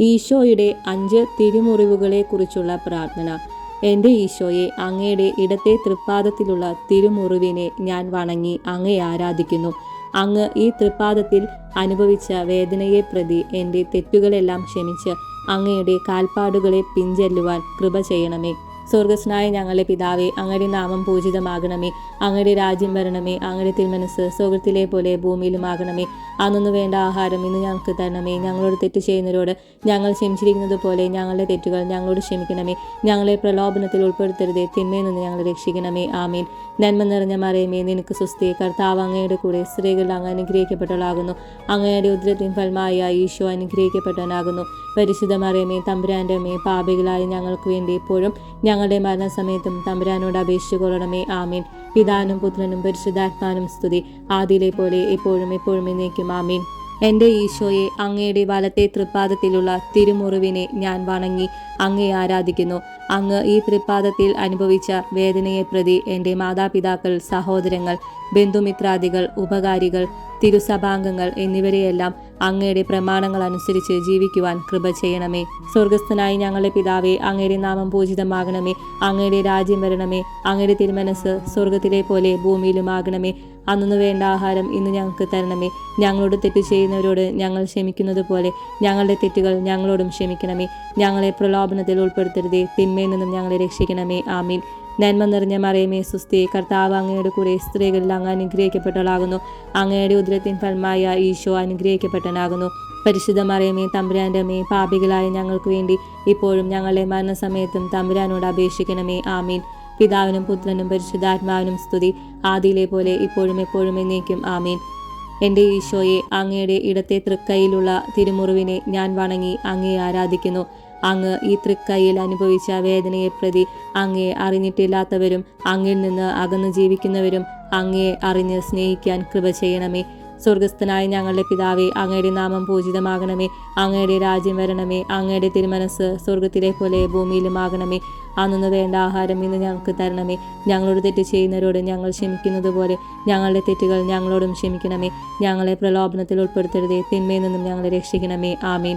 ഈശോയുടെ അഞ്ച് തിരുമുറിവുകളെക്കുറിച്ചുള്ള പ്രാർത്ഥന. എന്റെ ഈശോയെ അങ്ങയുടെ ഇടത്തെ തൃപ്പാദത്തിലുള്ള തിരുമുറിവിനെ ഞാൻ വണങ്ങി അങ്ങയെ ആരാധിക്കുന്നു. അങ്ങ് ഈ തൃപ്പാദത്തിൽ അനുഭവിച്ച വേദനയെ പ്രതി എന്റെ തെറ്റുകളെല്ലാം ക്ഷമിച്ച് അങ്ങയുടെ കാൽപ്പാടുകളെ പിഞ്ചെല്ലുവാൻ കൃപ ചെയ്യണമേ. സ്വർഗസ്നായ ഞങ്ങളുടെ പിതാവേ അങ്ങയുടെ നാമം പൂജിതമാകണമേ. അങ്ങയുടെ രാജ്യം വരണമേ. അങ്ങയുടെ തിരുമനസ് സ്വർഗത്തിലെ പോലെ ഭൂമിയിലുമാകണമേ. അന്നു വേണ്ട ആഹാരം ഇന്ന് ഞങ്ങൾക്ക് തരണമേ. ഞങ്ങളോട് തെറ്റ് ചെയ്യുന്നവരോട് ഞങ്ങൾ ക്ഷമിച്ചിരിക്കുന്നത് പോലെ ഞങ്ങളുടെ തെറ്റുകൾ ഞങ്ങളോട് ക്ഷമിക്കണമേ. ഞങ്ങളെ പ്രലോഭനത്തിൽ ഉൾപ്പെടുത്തരുതേ. തിന്മയിൽ നിന്ന് ഞങ്ങളെ രക്ഷിക്കണമേ. ആമീൻ. നന്മ നിറഞ്ഞ മറയമേ നിനക്ക് സ്വസ്തി. കർത്താവ് അങ്ങയുടെ കൂടെ സ്ത്രീകൾ അങ്ങ് അനുഗ്രഹിക്കപ്പെട്ടവളാകുന്നു. അങ്ങയുടെ ഉദ്രത്തിൻ ഫലമായ ഈശോ അനുഗ്രഹിക്കപ്പെട്ടവനാകുന്നു. പരിശുദ്ധ മറിയമേ തമ്പുരാന്റെ അമ്മേ പാപികളായ ഞങ്ങൾക്ക് വേണ്ടി എപ്പോഴും ഞങ്ങളുടെ മരണസമയത്തും തമ്പുരാനോട് അപേക്ഷിച്ചു കൊള്ളണമേ ആമീൻ. പിതാനും പുത്രനും പരിശുദ്ധാത്മാനും സ്തുതി. ആദിയിലെ പോലെ എപ്പോഴും എപ്പോഴും എന്നേക്കും ആമീൻ. എന്റെ ഈശോയെ അങ്ങയുടെ വലത്തെ തൃപ്പാദത്തിലുള്ള തിരുമുറിവിനെ ഞാൻ വണങ്ങി അങ്ങയെ ആരാധിക്കുന്നു. അങ്ങ് ഈ തൃപ്പാദത്തിൽ അനുഭവിച്ച വേദനയെ പ്രതി എന്റെ മാതാപിതാക്കൾ സഹോദരങ്ങൾ ബന്ധുമിത്രാദികൾ ഉപകാരികൾ തിരുസഭാംഗങ്ങൾ എന്നിവരെയെല്ലാം അങ്ങയുടെ പ്രമാണങ്ങൾ അനുസരിച്ച് ജീവിക്കുവാൻ കൃപ ചെയ്യണമേ. സ്വർഗസ്ഥനായി ഞങ്ങളുടെ പിതാവേ അങ്ങയുടെ നാമം പൂജിതമാകണമേ. അങ്ങയുടെ രാജ്യം വരണമേ. അങ്ങയുടെ തിരുമനസ് സ്വർഗത്തിലെ പോലെ ഭൂമിയിലുമാകണമേ. അന്നു വേണ്ട ആഹാരം ഇന്ന് ഞങ്ങൾക്ക് തരണമേ. ഞങ്ങളോട് തെറ്റ് ചെയ്യുന്നവരോട് ഞങ്ങൾ ക്ഷമിക്കുന്നത് പോലെ ഞങ്ങളുടെ തെറ്റുകൾ ഞങ്ങളോടും ക്ഷമിക്കണമേ. ഞങ്ങളെ പ്രലോഭനത്തിൽ ഉൾപ്പെടുത്തരുതേ. തിന്മയിൽ നിന്നും ഞങ്ങളെ രക്ഷിക്കണമേ. ആമീൻ. നന്മ നിറഞ്ഞ മറിയമേ സുസ്ഥി. കർത്താവ് അങ്ങയുടെ കൂടെ സ്ത്രീകളിൽ അങ്ങ് അനുഗ്രഹിക്കപ്പെട്ടവളാകുന്നു. അങ്ങയുടെ ഉദരത്തിൻ ഫലമായ ഈശോ അനുഗ്രഹിക്കപ്പെട്ടനാകുന്നു പരിശുദ്ധ മറിയമേ തമ്പുരാന്റെ അമ്മേ പാപികളായ ഞങ്ങൾക്ക് വേണ്ടി ഇപ്പോഴും ഞങ്ങളുടെ മരണസമയത്തും തമ്പുരാനോട് അപേക്ഷിക്കണമേ. ആമീൻ. പിതാവിനും പുത്രനും പരിശുദ്ധാത്മാവിനും സ്തുതി. ആദിയിലെ പോലെ ഇപ്പോഴും എപ്പോഴും എന്നേക്കും. ആമീൻ. എന്റെ ഈശോയെ അങ്ങയുടെ ഇടത്തെ തൃക്കൈയിലുള്ള തിരുമുറിവിനെ ഞാൻ വണങ്ങി അങ്ങയെ ആരാധിക്കുന്നു. അങ്ങ് ഈ തൃക്കൈയിൽ അനുഭവിച്ച വേദനയെ പ്രതി അങ്ങേ അറിഞ്ഞിട്ടില്ലാത്തവരും അങ്ങിൽ നിന്ന് അകന്നു ജീവിക്കുന്നവരും അങ്ങയെ അറിഞ്ഞ് സ്നേഹിക്കാൻ കൃപ ചെയ്യണമേ. സ്വർഗസ്ഥനായ ഞങ്ങളുടെ പിതാവേ അങ്ങയുടെ നാമം പൂജിതമാകണമേ. അങ്ങയുടെ രാജ്യം വരണമേ. അങ്ങയുടെ തിരുമനസ് സ്വർഗത്തിലെ പോലെ ഭൂമിയിലുമാകണമേ. അന്നു വേണ്ട ആഹാരം ഇന്ന് ഞങ്ങൾക്ക് തരണമേ. ഞങ്ങളോട് തെറ്റ് ചെയ്യുന്നവരോട് ഞങ്ങൾ ക്ഷമിക്കുന്നത് പോലെ ഞങ്ങളുടെ തെറ്റുകൾ ഞങ്ങളോടും ക്ഷമിക്കണമേ. ഞങ്ങളെ പ്രലോഭനത്തിൽ ഉൾപ്പെടുത്തരുതേ. തിന്മയിൽ നിന്നും ഞങ്ങളെ രക്ഷിക്കണമേ. ആമീൻ.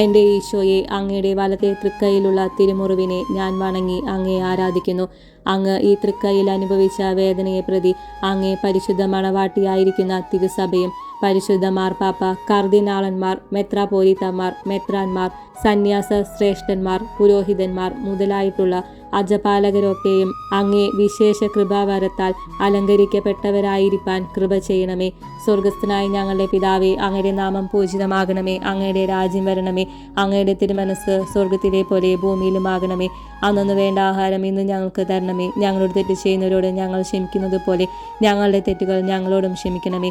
എന്റെ ഈശോയെ അങ്ങയുടെ വലത്തെ തൃക്കൈയിലുള്ള തിരുമുറിവിനെ ഞാൻ വണങ്ങി അങ്ങയെ ആരാധിക്കുന്നു. അങ്ങ് ഈ തൃക്കൈയിൽ അനുഭവിച്ച വേദനയെ പ്രതി അങ്ങേ പരിശുദ്ധ മണവാട്ടിയായിരിക്കുന്ന തിരുസഭയും പരിശുദ്ധ മാർപ്പാപ്പ കർദിനാളന്മാർ മെത്രാപോലിത്തമാർ മെത്രാന്മാർ സന്യാസ ശ്രേഷ്ഠന്മാർ പുരോഹിതന്മാർ മുതലായിട്ടുള്ള അജപാലകരൊക്കെയും അങ്ങേ വിശേഷ കൃപാവരത്താൽ അലങ്കരിക്കപ്പെട്ടവരായിരിക്കാൻ കൃപ ചെയ്യണമേ. സ്വർഗസ്ഥനായ ഞങ്ങളുടെ പിതാവേ അങ്ങയുടെ നാമം പൂജിതമാകണമേ. അങ്ങയുടെ രാജ്യം വരണമേ. അങ്ങയുടെ തിരുമനസ് സ്വർഗത്തിലെ പോലെ ഭൂമിയിലുമാകണമേ. അന്നു വേണ്ട ആഹാരം ഇന്ന് ഞങ്ങൾക്ക് തരണമേ. ഞങ്ങളോട് തെറ്റ് ചെയ്യുന്നവരോട് ഞങ്ങൾ ക്ഷമിക്കുന്നത് പോലെ ഞങ്ങളുടെ തെറ്റുകൾ ഞങ്ങളോടും ക്ഷമിക്കണമേ.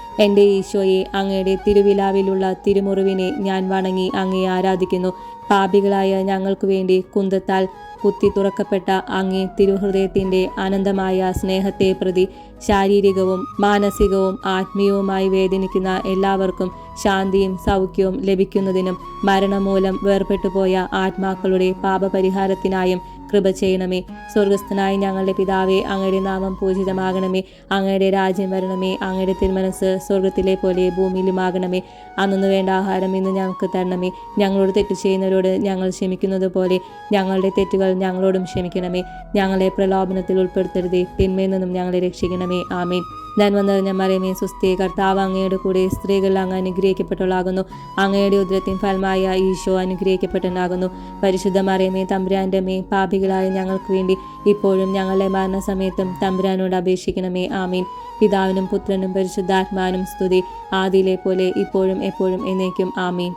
എന്റെ ഈശോയെ അങ്ങയുടെ തിരുവിലാവിലുള്ള തിരുമുറിവിനെ ഞാൻ വണങ്ങി അങ്ങയെ ആരാധിക്കുന്നു. പാപികളായ ഞങ്ങൾക്ക് വേണ്ടി കുന്തത്താൽ കുത്തി തുറക്കപ്പെട്ട അങ്ങേ തിരുഹൃദയത്തിന്റെ അനന്തമായ സ്നേഹത്തെ പ്രതി ശാരീരികവും മാനസികവും ആത്മീയവുമായി വേദനിക്കുന്ന എല്ലാവർക്കും ശാന്തിയും സൗഖ്യവും ലഭിക്കുന്നതിനും മരണമൂലം വേർപെട്ടുപോയ ആത്മാക്കളുടെ പാപപരിഹാരത്തിനായും കൃപ ചെയ്യണമേ. സ്വർഗസ്ഥനായ ഞങ്ങളുടെ പിതാവേ അങ്ങയുടെ നാമം പൂജിതമാകണമേ. അങ്ങയുടെ രാജ്യം വരണമേ. അങ്ങയുടെ തിരുമനസ് സ്വർഗത്തിലെ പോലെ ഭൂമിയിലുമാകണമേ. അന്നു വേണ്ട ആഹാരം ഇന്ന് ഞങ്ങൾക്ക് തരണമേ. ഞങ്ങളോട് തെറ്റ് ചെയ്യുന്നവരോട് ഞങ്ങൾ ക്ഷമിക്കുന്നത് പോലെ ഞങ്ങളുടെ തെറ്റുകൾ ഞങ്ങളോടും ക്ഷമിക്കണമേ. ഞങ്ങളെ പ്രലോഭനത്തിൽ ഉൾപ്പെടുത്തരുതേ. തിന്മയിൽ നിന്നും ഞങ്ങളെ രക്ഷിക്കണമേ. ആമേൻ. നന്മ നിറഞ്ഞ മറിയമേ സുസ്ഥി കർത്താവ് അങ്ങയുടെ കൂടെ സ്ത്രീകൾ അങ്ങ് അനുഗ്രഹിക്കപ്പെട്ടവളാകുന്നു. അങ്ങയുടെ ഉദരത്തിൻ ഫലമായ ഈശോ അനുഗ്രഹിക്കപ്പെട്ടനാകുന്നു പരിശുദ്ധ മറിയമേ തമ്പുരാന്റെ മേ പാപികളായ ഞങ്ങൾക്ക് വേണ്ടി ഇപ്പോഴും ഞങ്ങളുടെ മരണസമയത്തും തമ്പുരാനോട് അപേക്ഷിക്കണമേ. ആമീൻ. പിതാവിനും പുത്രനും പരിശുദ്ധാത്മാനും സ്തുതി. ആദിയിലെ പോലെ ഇപ്പോഴും എപ്പോഴും എന്നേക്കും. ആമീൻ.